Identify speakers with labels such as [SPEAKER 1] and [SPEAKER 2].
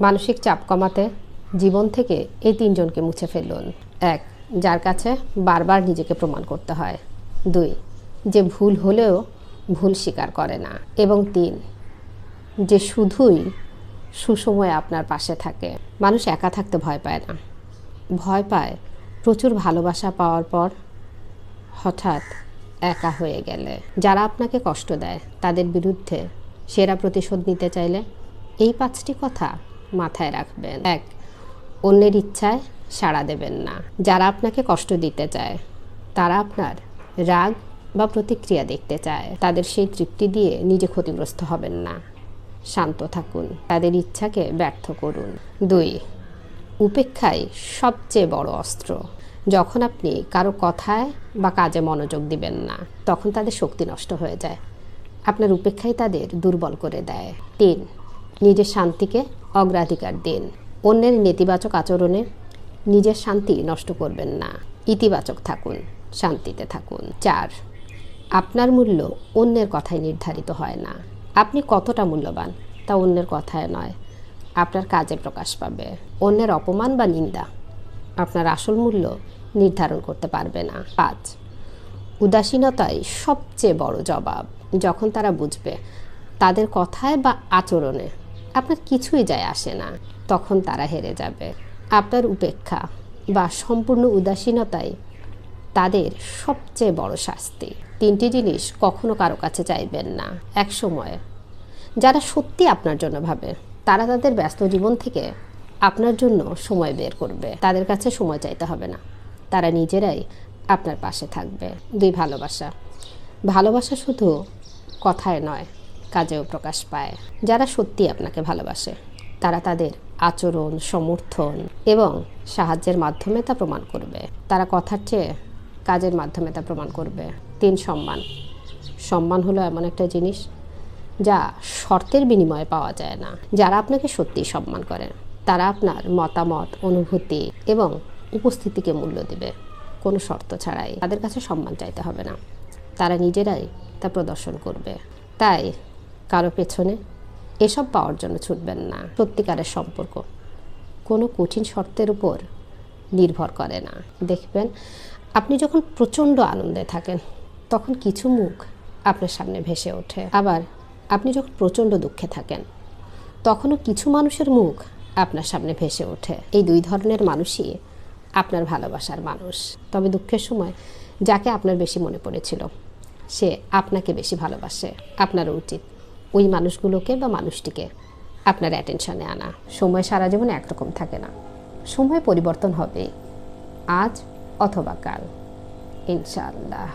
[SPEAKER 1] মানসিক চাপ কমাতে জীবন থেকে এই তিনজনকে মুছে ফেলুন। এক, যার কাছে বারবার নিজেকে প্রমাণ করতে হয়। দুই, যে ভুল হলেও ভুল স্বীকার করে না। এবং তিন, যে শুধুই সুসময়ে আপনার পাশে থাকে। মানুষ একা থাকতে ভয় পায় না। ভয় পায় প্রচুর ভালোবাসা পাওয়ার পর হঠাৎ একা হয়ে গেলে। যারা আপনাকে কষ্ট দেয়, তাদের বিরুদ্ধে সেরা প্রতিশোধ নিতে চাইলে এই পাঁচটি কথা মাথায় রাখবেন। এক, অন্যের ইচ্ছায় সাড়া দেবেন না। যারা আপনাকে কষ্ট দিতে চায়, তারা আপনার রাগ বা প্রতিক্রিয়া দেখতে চায়। তাদের সেই তৃপ্তি দিয়ে নিজে ক্ষতিগ্রস্ত হবেন না। শান্ত থাকুন। তাদের ইচ্ছাকে ব্যর্থ করুন। দুই উপেক্ষাই সবচেয়ে বড় অস্ত্র। যখন আপনি কারও কথায় বা কাজে মনোযোগ দিবেন না, তখন তাদের শক্তি নষ্ট হয়ে যায়। আপনার উপেক্ষাই তাদের দুর্বল করে দেয়। তিন, নিজের শান্তিকে অগ্রাধিকার দিন অন্যের নেতিবাচক আচরণে নিজের শান্তি নষ্ট করবেন না। ইতিবাচক থাকুন, শান্তিতে থাকুন। চার, আপনার মূল্য অন্যের কথায় নির্ধারিত হয় না। আপনি কতটা মূল্যবান তা অন্যের কথায় নয়। আপনার কাজে প্রকাশ পাবে। অন্যের অপমান বা নিন্দা আপনার আসল মূল্য নির্ধারণ করতে পারবে না। পাঁচ, উদাসীনতাই সবচেয়ে বড় জবাব। যখন তারা বুঝবে তাদের কথায় বা আচরণে আপনার কিছুই যায় আসে না। তখন তারা হেরে যাবে। আপনার উপেক্ষা বা সম্পূর্ণ উদাসীনতাই তাদের সবচেয়ে বড় শাস্তি। তিনটি জিনিস কখনো কারও কাছে চাইবেন না। এক সময় যারা সত্যি আপনার জন্য ভাবে, তারা তাদের ব্যস্ত জীবন থেকে আপনার জন্য সময় বের করবে। তাদের কাছে সময় চাইতে হবে না। তারা নিজেরাই আপনার পাশে থাকবে। দুই, ভালোবাসা। ভালোবাসা শুধু কথায় নয় কাজেও প্রকাশ পায়। যারা সত্যি আপনাকে ভালোবাসে, তারা তাদের আচরণ, সমর্থন এবং সাহায্যের মাধ্যমে তা প্রমাণ করবে। তারা কথার চেয়ে কাজের মাধ্যমে তা প্রমাণ করবে। তিন, সম্মান। সম্মান হলো এমন একটা জিনিস যা শর্তের বিনিময়ে পাওয়া যায় না। যারা আপনাকে সত্যিই সম্মান করেন তারা আপনার মতামত, অনুভূতি এবং উপস্থিতিকে মূল্য দেবে। কোনো শর্ত ছাড়াই। তাদের কাছে সম্মান চাইতে হবে না। তারা নিজেরাই তা প্রদর্শন করবে। তাই কারও পেছনে এসব পাওয়ার জন্য ছুটবেন না। সত্যিকারের সম্পর্ক কোনো কঠিন শর্তের উপর নির্ভর করে না। দেখবেন, আপনি যখন প্রচণ্ড আনন্দে থাকেন, তখন কিছু মুখ আপনার সামনে ভেসে ওঠে। আবার আপনি যখন প্রচণ্ড দুঃখে থাকেন, তখনও কিছু মানুষের মুখ আপনার সামনে ভেসে ওঠে। এই দুই ধরনের মানুষই আপনার ভালোবাসার মানুষ। তবে দুঃখের সময় যাকে আপনার বেশি মনে পড়েছিল, সে আপনাকে বেশি ভালোবাসে, আপনারও উচিত ওই মানুষগুলোকে বা মানুষটিকে আপনার অ্যাটেনশনে আনা। সময় সারা জীবন একরকম থাকে না। সময় পরিবর্তন হবে আজ অথবা কাল। ইনশাআল্লাহ।